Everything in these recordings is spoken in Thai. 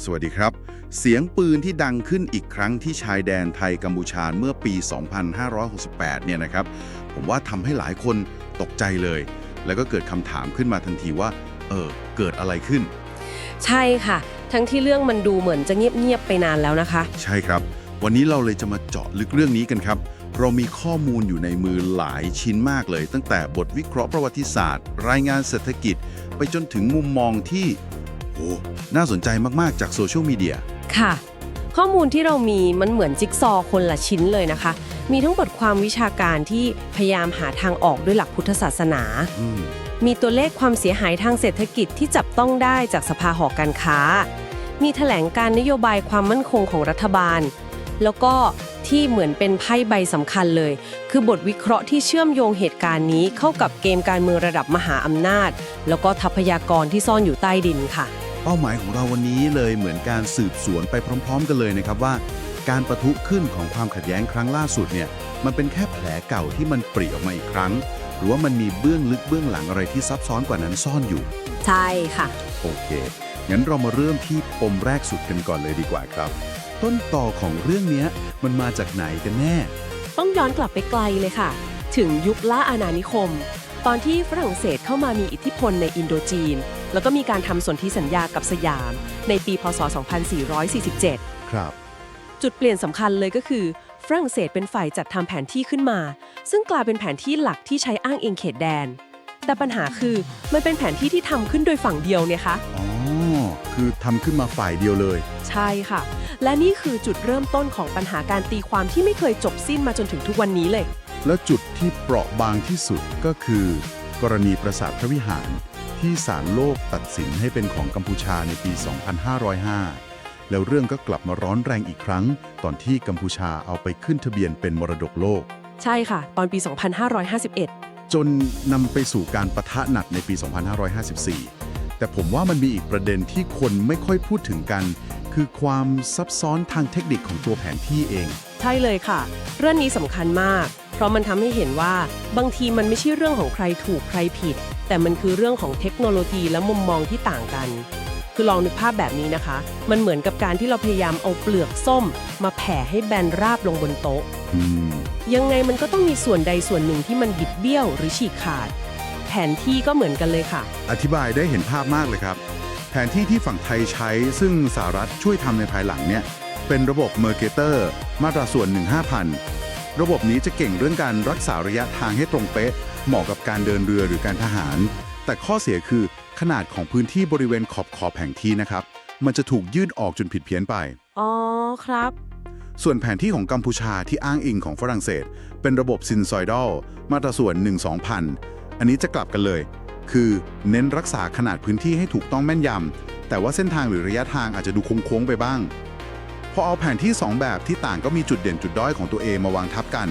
สวัสดีครับ เสียงปืนที่ดังขึ้นอีกครั้งที่ชายแดนไทยกัมพูชาเมื่อปี 2568 เนี่ยนะครับ ผมว่าทำให้หลายคนตกใจเลย แล้วก็เกิดคำถามขึ้นมาทันทีว่า เออ เกิดอะไรขึ้น ใช่ค่ะ ทั้งที่เรื่องมันดูเหมือนจะเงียบๆไปนานแล้วนะคะ ใช่ครับ วันนี้เราเลยจะมาเจาะลึกเรื่องนี้กันครับ เรามีข้อมูลอยู่ในมือหลายชิ้นมากเลย ตั้งแต่บทวิเคราะห์ประวัติศาสตร์ รายงานเศรษฐกิจ ไปจนถึงมุมมองที่ โอ้น่าสนใจมาก ๆ จากโซเชียลมีเดีย ค่ะ ข้อมูลที่เรามีมันเหมือนจิ๊กซอว์คนละชิ้นเลยนะคะ มีทั้งบทความวิชาการที่พยายามหาทางออกด้วยหลักพุทธศาสนา อืม มีตัวเลขความเสียหายทางเศรษฐกิจที่จับต้องได้จากสภาหอการค้า มีแถลงการนโยบายความมั่นคงของรัฐบาล แล้วก็ที่เหมือนเป็นไพ่ใบสำคัญเลย คือบทวิเคราะห์ที่เชื่อมโยงเหตุการณ์นี้เข้ากับเกมการเมืองระดับมหาอำนาจ แล้วก็ทรัพยากรที่ซ่อนอยู่ใต้ดินค่ะ เป้าหมายของเราวันนี้เลยเหมือนการสืบสวนไปพร้อม ๆ กันเลยนะครับว่า การประทุขึ้นของความขัดแย้งครั้งล่าสุดเนี่ยมันเป็นแค่แผลเก่าที่มันปริออกมาอีกครั้ง หรือว่ามันมีเบื้องลึกเบื้องหลังอะไรที่ซับซ้อนกว่านั้นซ่อนอยู่ ใช่ค่ะ โอเค งั้นเรามาเริ่มที่ปมแรกสุดกันก่อนเลยดีกว่าครับ ต้นต่อของเรื่องเนี้ยมันมาจากไหนกันแน่ ต้องย้อนกลับไปไกลเลยค่ะ ถึงยุคล่าอาณานิคม ตอนที่ฝรั่งเศสเข้ามามีอิทธิพลในอินโดจีน แล้วก็มีการทำสนธิสัญญากับสยาม ในปีพศ 2447 ครับ จุดเปลี่ยนสำคัญเลยก็คือ ฝรั่งเศสเป็นฝ่ายจัดทำแผนที่ขึ้นมา ซึ่งกลายเป็นแผนที่หลักที่ใช้อ้างอิงเขตแดน แต่ปัญหาคือมันเป็นแผนที่ที่ทำขึ้นโดยฝั่งเดียวเนี่ยคะอ๋อ คือทำขึ้นมาฝ่ายเดียวเลย ใช่ค่ะ และนี่คือจุดเริ่มต้นของปัญหาการตีความที่ไม่เคยจบสิ้นมาจนถึงทุกวันนี้เลย แล้วจุดที่เปราะบางที่สุดก็คือ กรณีปราสาทพระวิหาร ที่ศาลโลกตัดสินให้เป็นของกัมพูชาในปี 2505 แล้วเรื่องก็กลับมาร้อนแรงอีกครั้ง ตอนที่กัมพูชาเอาไปขึ้นทะเบียนเป็นมรดกโลก ใช่ค่ะ ตอนปี 2551 จนนำไปสู่การประทะหนักในปี 2554 แต่ผมว่ามันมีอีกประเด็นที่คนไม่ค่อยพูดถึงกัน คือความซับซ้อนทางเทคนิคของตัวแผนที่เอง ใช่เลยค่ะ เรื่องนี้สำคัญมาก เพราะมันทำให้เห็นว่าบางทีมันไม่ใช่เรื่องของใครถูกใครผิด แต่มันคือเรื่องของเทคโนโลยีและมุมมองที่ต่างกัน คือลองนึกภาพแบบนี้นะคะ มันเหมือนกับการที่เราพยายามเอาเปลือกส้ม มาแผ่ให้แบนราบลงบนโต๊ะอืมยังไงมันก็ต้องมีส่วนใดส่วนหนึ่งที่มันบิดเบี้ยวหรือฉีกขาด แผนที่ก็เหมือนกันเลยค่ะ อธิบายได้เห็นภาพมากเลยครับ แผนที่ที่ฝั่งไทยใช้ ซึ่งสหรัฐช่วยทำในภายหลังเนี่ยเป็นระบบเมอร์เกเตอร์มาตราส่วน 1-5,000 ระบบนี้จะเก่งเรื่องการรักษาระยะทางให้ตรงเป๊ะ เหมาะกับการเดินเรือหรือการทหาร แต่ข้อเสียคือขนาดของพื้นที่บริเวณขอบขอบแผงที่นะครับ มันจะถูกยืดออกจนผิดเพี้ยนไป อ๋อครับ ส่วนแผนที่ของกัมพูชาที่อ้างอิงของฝรั่งเศส เป็นระบบซินซอยดอลมาตราส่วน 1 2,000 อันนี้จะกลับกันเลย คือเน้นรักษาขนาดพื้นที่ให้ถูกต้องแม่นยำแต่ว่าเส้นทางหรือระยะทางอาจจะดูโค้งๆไปบ้าง พอเอาแผนที่ 2 แบบที่ต่างก็มีจุดเด่นจุดด้อยของตัวเองมาวางทับกัน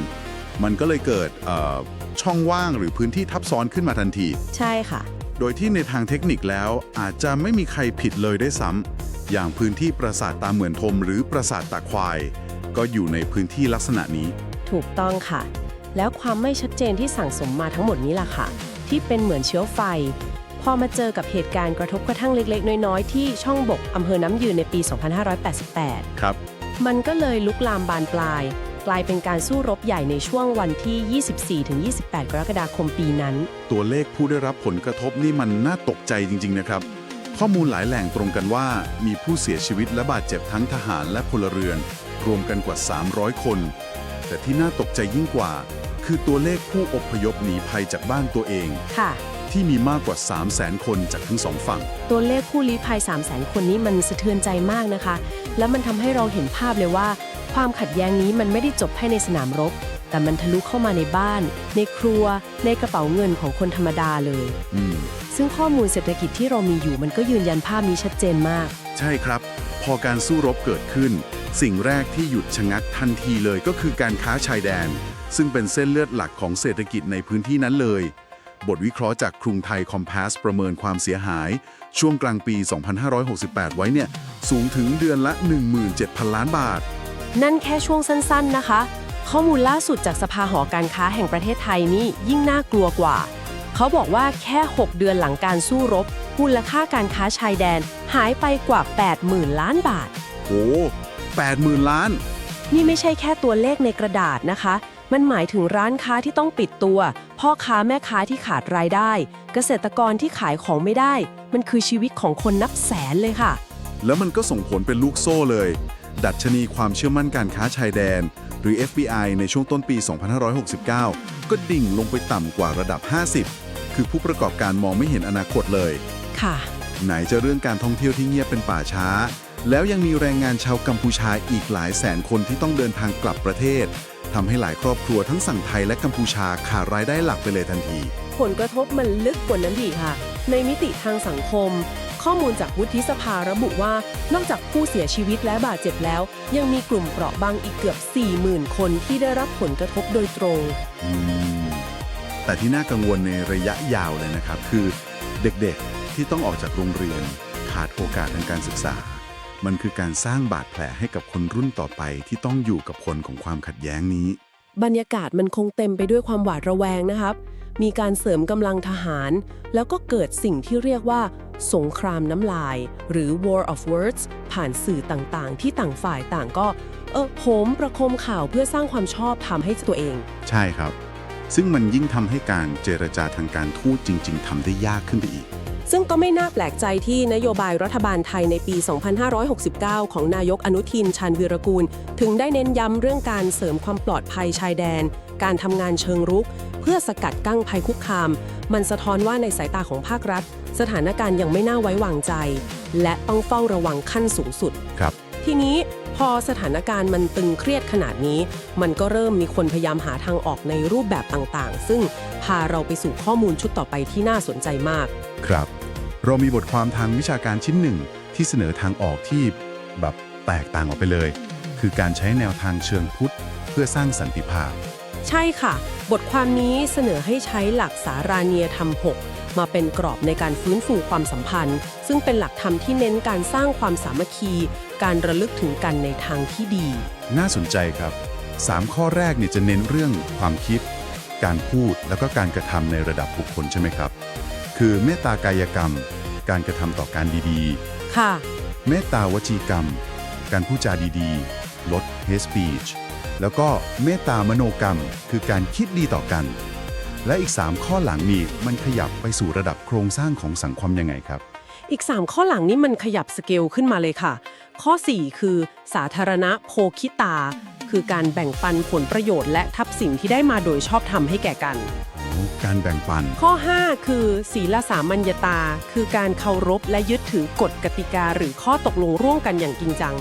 มันก็เลยเกิดเอ่อช่องว่างหรือพื้นที่ทับซ้อนขึ้นมาทันที ใช่ค่ะ โดยที่ในทางเทคนิคแล้วอาจจะไม่มีใครผิดเลยได้วยซ้ำอย่างพื้นที่ปราสาทตาเหมือนทม หรือปราสาทตาควาย ก็อยู่ในพื้นที่ลักษณะนี้ ถูกต้องค่ะ แล้วความไม่ชัดเจนที่สั่งสมมาทั้งหมดนี้ล่ะค่ะ ที่เป็นเหมือนเชื้อไฟ พอมาเจอกับเหตุการณ์กระทบกระทั่งเล็ก ๆ น้อย ๆ ที่ช่องบกอำเภอน้ำยืนในปี 2588 ครับ มันก็เลยลุกลามบานปลาย กลายเป็นการสู้รบใหญ่ในช่วงวันที่ 24-28 กรกฎาคมปีนั้น ตัวเลขผู้ได้รับผลกระทบนี่มันน่าตกใจจริง ๆ นะครับ ข้อมูลหลายแหล่งตรงกันว่า มีผู้เสียชีวิตและบาดเจ็บทั้งทหารและพลเรือน รวมกันกว่า 300 คน แต่ที่น่าตกใจยิ่งกว่า คือตัวเลขผู้อพยพหนีภัยจากบ้านตัวเองค่ะ ที่มีมากกว่า 3 0 0 0 0 0คนจากทั้งสองฝั่ง ตัวเลขผู้ลี้ภัย 3 0 0 0 0 0คนนี้มันสะเทือนใจมากนะคะ แล้วมันทำให้เราเห็นภาพเลยว่า ความขัดแย้งนี้มันไม่ได้จบแค่ในสนามรบ แต่มันทะลุเข้ามาในบ้าน ในครัว ในกระเป๋าเงินของคนธรรมดาเลย อืม ซึ่งข้อมูลเศรษฐกิจที่เรามีอยู่ มันก็ยืนยันภาพนี้ชัดเจนมาก ใช่ครับ พอการสู้รบเกิดขึ้น สิ่งแรกที่หยุดชะงักทันทีเลยก็คือการค้าชายแดน ซึ่งเป็นเส้นเลือดหลักของเศรษฐกิจในพื้นที่นั้นเลย บทวิเคราะห์จากกรุงไทยคอมพาสประเมินความเสียหาย ช่วงกลางปี 2568 ไว้เนี่ย สูงถึงเดือนละ 17,000 ล้านบาท นั่นแค่ช่วงสั้นๆนะคะ ข้อมูลล่าสุดจากสภาหอการค้าแห่งประเทศไทยนี่ยิ่งน่ากลัวกว่า เขาบอกว่าแค่ 6 เดือนหลังการสู้รบมูลค่าการค้าชายแดนหายไปกว่า 80,000 ล้านบาทโหแปดหมื่นล้าน นี่ไม่ใช่แค่ตัวเลขในกระดาษนะคะ มันหมายถึงร้านค้าที่ต้องปิดตัว พ่อค้าแม่ค้าที่ขาดรายได้ เกษตรกรที่ขายของไม่ได้ มันคือชีวิตของคนนับแสนเลยค่ะ แล้วมันก็ส่งผลเป็นลูกโซ่เลย ดัชนีความเชื่อมั่นการค้าชายแดน หรือ FBI ในช่วงต้นปี 2569 ก็ดิ่งลงไปต่ำกว่าระดับ 50 คือผู้ประกอบการมองไม่เห็นอนาคตเลย ค่ะ ไหนจะเรื่องการท่องเที่ยวที่เงียบเป็นป่าช้า แล้วยังมีแรงงานชาวกัมพูชาอีกหลายแสนคนที่ต้องเดินทางกลับประเทศ ทำให้หลายครอบครัวทั้งสั่งไทยและกัมพูชาขาดรายได้หลักไปเลยทันที ผลกระทบมันลึกกว่านั้นอีกค่ะ ในมิติทางสังคม ข้อมูลจากวุฒิสภาระบุว่า นอกจากผู้เสียชีวิตและบาดเจ็บแล้ว ยังมีกลุ่มเปราะบางอีกเกือบ 40,000 คนที่ได้รับผลกระทบโดยตรงอืมแต่ที่น่ากังวลในระยะยาวเลยนะครับ คือ เด็กๆที่ต้องออกจากโรงเรียน ขาดโอกาสทางการศึกษา มันคือการสร้างบาดแผลให้กับคนรุ่นต่อไปที่ต้องอยู่กับคนของความขัดแย้งนี้ บรรยากาศมันคงเต็มไปด้วยความหวาดระแวงนะครับ มีการเสริมกำลังทหาร แล้วก็เกิดสิ่งที่เรียกว่า สงครามน้ำลาย หรือ war of words ผ่านสื่อต่างๆ ที่ต่างฝ่ายต่างก็ เออโหมประโคมข่าวเพื่อสร้างความชอบทำให้ตัวเอง ใช่ครับ ซึ่งมันยิ่งทำให้การเจรจาทางการทูตจริง ๆทำได้ยากขึ้นไปอีก ซึ่งก็ไม่น่าแปลกใจที่นโยบายรัฐบาลไทยในปี 2569 ของนายกอนุทินชาญวีรกูล ถึงได้เน้นย้ำเรื่องการเสริมความปลอดภัยชายแดน การทำงานเชิงรุก เพื่อสกัดกั้งภัยคุกคาม มันสะท้อนว่าในสายตาของภาครัฐ สถานการณ์ยังไม่น่าไว้วางใจ และต้องเฝ้าระวังขั้นสูงสุด ครับ ทีนี้พอสถานการณ์มันตึงเครียดขนาดนี้ มันก็เริ่มมีคนพยายามหาทางออกในรูปแบบต่างๆ ซึ่งพาเราไปสู่ข้อมูลชุดต่อไปที่น่าสนใจมาก ครับ เรามีบทความทางวิชาการชิ้นหนึ่งที่เสนอทางออกที่แบบแตกต่างออกไปเลย คือการใช้แนวทางเชิงพุทธ เพื่อสร้างสันติภาพ ใช่ค่ะ บทความนี้เสนอให้ใช้หลักสาราเนียธรรม6มาเป็นกรอบในการฟื้นฟูความสัมพันธ์ ซึ่งเป็นหลักธรรมที่เน้นการสร้างความสามัคคี การระลึกถึงกันในทางที่ดี น่าสนใจครับ 3 ข้อแรกเนี่ยจะเน้นเรื่องความคิด การพูดแล้วก็การกระทำในระดับบุคคลใช่ไหมครับ คือเมตตากายกรรม การกระทำต่อการดีค่ะ ๆ เมตตาวจีกรรม การพูดจาดีๆ ลด hate speech แล้วก็เมตตามโนกรรม คือการคิดดีต่อกัน และอีก 3 ข้อหลังนี้มันขยับไปสู่ระดับโครงสร้างของสังคมยังไงครับ อีก 3 ข้อหลังนี้มันขยับสเกลขึ้นมาเลยค่ะ ข้อ 4 คือ สาธารณโภคิตา คือการแบ่งปันผลประโยชน์ และทรัพย์สินที่ได้มาโดยชอบธรรมให้แก่กัน การแบ่งปัน ข้อ 5 คือ ศีลสามัญญาตา คือการเคารพและยึดถือกฎกติกา หรือข้อตกลงร่วมกันอย่างจริงจัง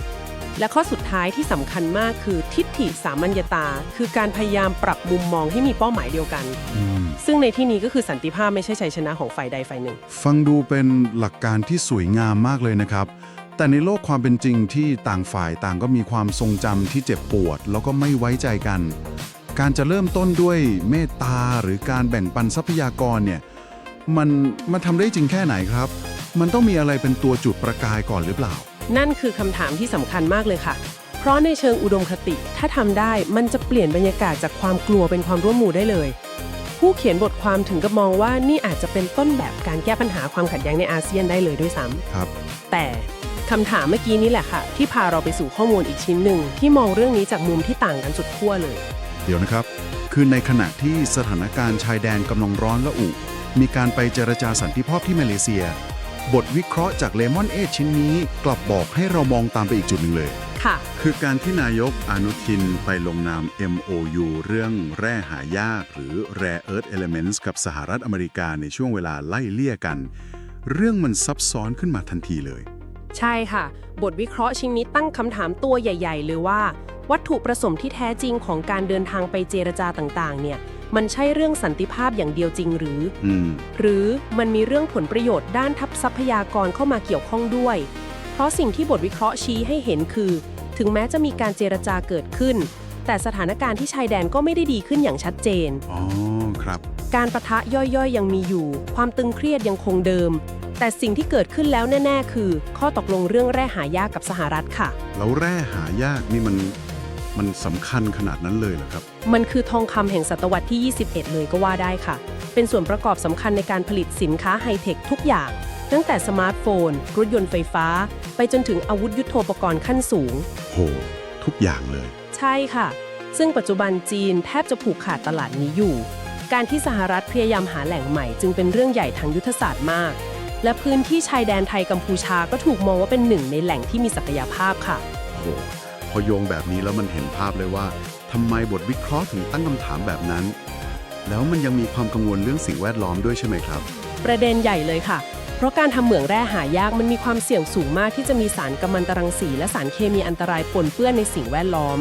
และข้อสุดท้ายที่สำคัญมากคือทิฏฐิสามัญญาตา คือการพยายามปรับมุมมองให้มีเป้าหมายเดียวกันอืมซึ่งในที่นี้ก็คือสันติภาพไม่ใช่ชัยชนะของฝ่ายใดฝ่ายหนึ่ง ฟังดูเป็นหลักการที่สวยงามมากเลยนะครับ แต่ในโลกความเป็นจริงที่ต่างฝ่ายต่างก็มีความทรงจำที่เจ็บปวด แล้วก็ไม่ไว้ใจกัน การจะเริ่มต้นด้วยเมตตาหรือการแบ่งปันทรัพยากรเนี่ยมันมันทำได้จริงแค่ไหนครับ มันต้องมีอะไรเป็นตัวจุดประกายก่อนหรือเปล่า นั่นคือคำถามที่สำคัญมากเลยค่ะ เพราะในเชิงอุดมคติถ้าทำได้มันจะเปลี่ยนบรรยากาศจากความกลัวเป็นความร่วมมือได้เลย ผู้เขียนบทความถึงกับมองว่านี่อาจจะเป็นต้นแบบการแก้ปัญหาความขัดแย้งในอาเซียนได้เลยด้วยซ้ำครับ แต่ คำถามเมื่อกี้นี้แหละค่ะ ที่พาเราไปสู่ข้อมูลอีกชิ้นหนึ่ง ที่มองเรื่องนี้จากมุมที่ต่างกันสุดขั้วเลย เดี๋ยวนะครับ คือในขณะที่สถานการณ์ชายแดนกำลังร้อนและอุ มีการไปเจรจาสันติภาพที่มาเลเซีย บทวิเคราะห์จากเลมอนเอชิ้นนี้ กลับบอกให้เรามองตามไปอีกจุดหนึ่งเลยค่ะ คือการที่นายกอนุทินไปลงนาม MOU เรื่องแร่หายาก หรือ Rare Earth Elements กับสหรัฐอเมริกาในช่วงเวลาไล่เลี่ยกัน เรื่องมันซับซ้อนขึ้นมาทันทีเลย ใช่ค่ะ บทวิเคราะห์ชิ้นนี้ตั้งคำถามตัวใหญ่ ๆ เลยว่า วัตถุประสงค์ที่แท้จริงของการเดินทางไปเจรจาต่างๆ เนี่ย มันใช่เรื่องสันติภาพอย่างเดียวจริงหรือ อืม หรือมันมีเรื่องผลประโยชน์ด้านทัพทรัพยากรเข้ามาเกี่ยวข้องด้วย เพราะสิ่งที่บทวิเคราะห์ชี้ให้เห็นคือ ถึงแม้จะมีการเจรจาเกิดขึ้น แต่สถานการณ์ที่ชายแดนก็ไม่ได้ดีขึ้นอย่างชัดเจน อ๋อ ครับ การประทะย่อยๆ ยังมีอยู่ ความตึงเครียดยังคงเดิม แต่สิ่งที่เกิดขึ้นแล้วแน่ ๆ คือ ข้อตกลงเรื่องแร่หายากกับสหรัฐค่ะ แล้วแร่หายากนี่มันมันสำคัญขนาดนั้นเลยเหรอครับ มันคือทองคำแห่งศตวรรษที่ 21 เลยก็ว่าได้ค่ะ เป็นส่วนประกอบสำคัญในการผลิตสินค้าไฮเทคทุกอย่าง ตั้งแต่สมาร์ทโฟน รถยนต์ไฟฟ้า ไปจนถึงอาวุธยุโทโธปกรณ์ขั้นสูง โห ทุกอย่างเลย ใช่ค่ะ ซึ่งปัจจุบันจีนแทบจะผูกขาดตลาดนี้อยู่ การที่สหรัฐพยายามหาแหล่งใหม่จึงเป็นเรื่องใหญ่ทางยุทธศาสตร์มาก และพื้นที่ชายแดนไทยกัมพูชาก็ถูกมองว่าเป็นหนึ่งในแหล่งที่มีศักยภาพค่ะโหพอโยงแบบนี้แล้วมันเห็นภาพเลยว่าทำไมบทวิเคราะห์ถึงตั้งคำถามแบบนั้น แล้วมันยังมีความกังวลเรื่องสิ่งแวดล้อมด้วยใช่ไหมครับ ประเด็นใหญ่เลยค่ะ เพราะการทำเหมืองแร่หายากมันมีความเสี่ยงสูงมากที่จะมีสารกัมมันตรังสี และสารเคมีอันตรายปนเปื้อนในสิ่งแวดล้อม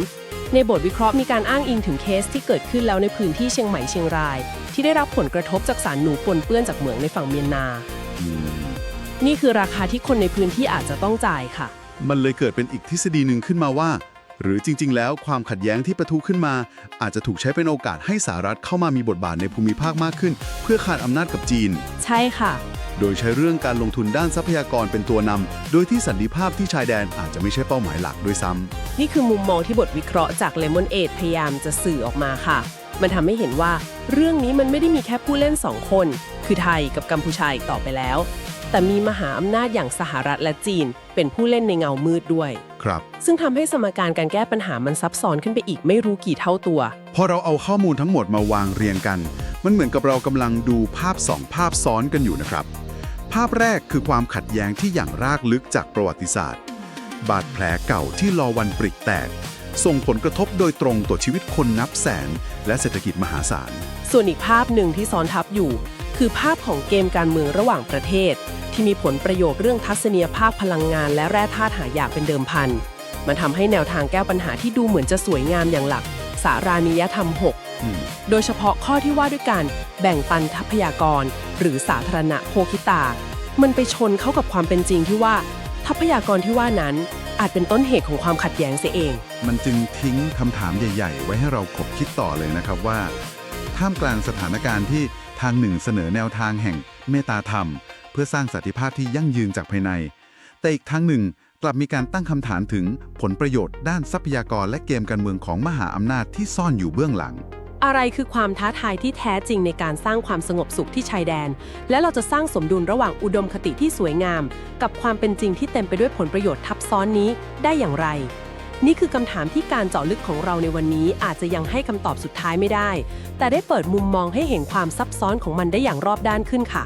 ในบทวิเคราะห์มีการอ้างอิงถึงเคสที่เกิดขึ้นแล้วในพื้นที่เชียงใหม่เชียงราย ที่ได้รับผลกระทบจากสารหนูปนเปื้อนจากเหมืองในฝั่งเมียนนาอืม นี่คือราคาที่คนในพื้นที่อาจจะต้องจ่ายค่ะ มันเลยเกิดเป็นอีกทฤษฎีหนึ่งขึ้นมาว่า หรือจริง ๆ แล้วความขัดแย้งที่ประทุขึ้นมา อาจจะถูกใช้เป็นโอกาสให้สหรัฐเข้ามามีบทบาทในภูมิภาคมากขึ้น เพื่อขาดอำนาจกับจีน ใช่ค่ะ โดยใช้เรื่องการลงทุนด้านทรัพยากรเป็นตัวนำโดยที่สันติภาพที่ชายแดนอาจจะไม่ใช่เป้าหมายหลักด้วยซ้ำนี่คือมุมมองที่บทวิเคราะห์จาก Lemon a d พยายามจะสื่อออกมาค่ะ มันทำให้เห็นว่า เรื่องนี้มันไม่ได้มีแค่ผู้เล่นสองคน คือไทยกับกัมพูชาอีกต่อไปแล้ว แต่มีมหาอำนาจอย่างสหรัฐและจีน เป็นผู้เล่นในเงามืดด้วย ครับ ซึ่งทำให้สมการการแก้ปัญหามันซับซ้อนขึ้นไปอีกไม่รู้กี่เท่าตัว พอเราเอาข้อมูลทั้งหมดมาวางเรียงกัน มันเหมือนกับเรากำลังดูภาพสองภาพซ้อนกันอยู่นะครับ ภาพแรกคือความขัดแย้งที่อย่างรากลึกจากประวัติศาสตร์ บาดแผลเก่าที่รอวันปริแตก ส่งผลกระทบโดยตรงต่อชีวิตคนนับแสน และเศรษฐกิจมหาศาล ส่วนอีกภาพหนึ่งที่ซ้อนทับอยู่ คือภาพของเกมการเมืองระหว่างประเทศ ที่มีผลประโยชน์เรื่องทัศนียภาพพลังงาน และแร่ธาตุหายากเป็นเดิมพัน มันทำให้แนวทางแก้ปัญหาที่ดูเหมือนจะสวยงามอย่างหลัก สารานิยธรรม 6 โดยเฉพาะข้อที่ว่าด้วยการแบ่งปันทรัพยากร หรือสาธารณโภคิตา มันไปชนเข้ากับความเป็นจริงที่ว่า ทรัพยากรที่ว่านั้นอาจเป็นต้นเหตุของความขัดแย้งเสียเอง มันจึงทิ้งคำถามใหญ่ ๆ ไว้ให้เราขบคิดต่อเลยนะครับว่า ท่ามกลางสถานการณ์ที่ทางหนึ่งเสนอแนวทางแห่งเมตตาธรรม เพื่อสร้างสันติภาพที่ยั่งยืนจากภายใน แต่อีกทางหนึ่งกลับมีการตั้งคำถามถึงผลประโยชน์ด้านทรัพยากรและเกมการเมืองของมหาอำนาจที่ซ่อนอยู่เบื้องหลัง อะไรคือความท้าทายที่แท้จริงในการสร้างความสงบสุขที่ชายแดน และเราจะสร้างสมดุลระหว่างอุดมคติที่สวยงาม กับความเป็นจริงที่เต็มไปด้วยผลประโยชน์ทับซ้อนนี้ได้อย่างไร นี่คือคำถามที่การเจาะลึกของเราในวันนี้อาจจะยังให้คำตอบสุดท้ายไม่ได้ แต่ได้เปิดมุมมองให้เห็นความซับซ้อนของมันได้อย่างรอบด้านขึ้นค่ะ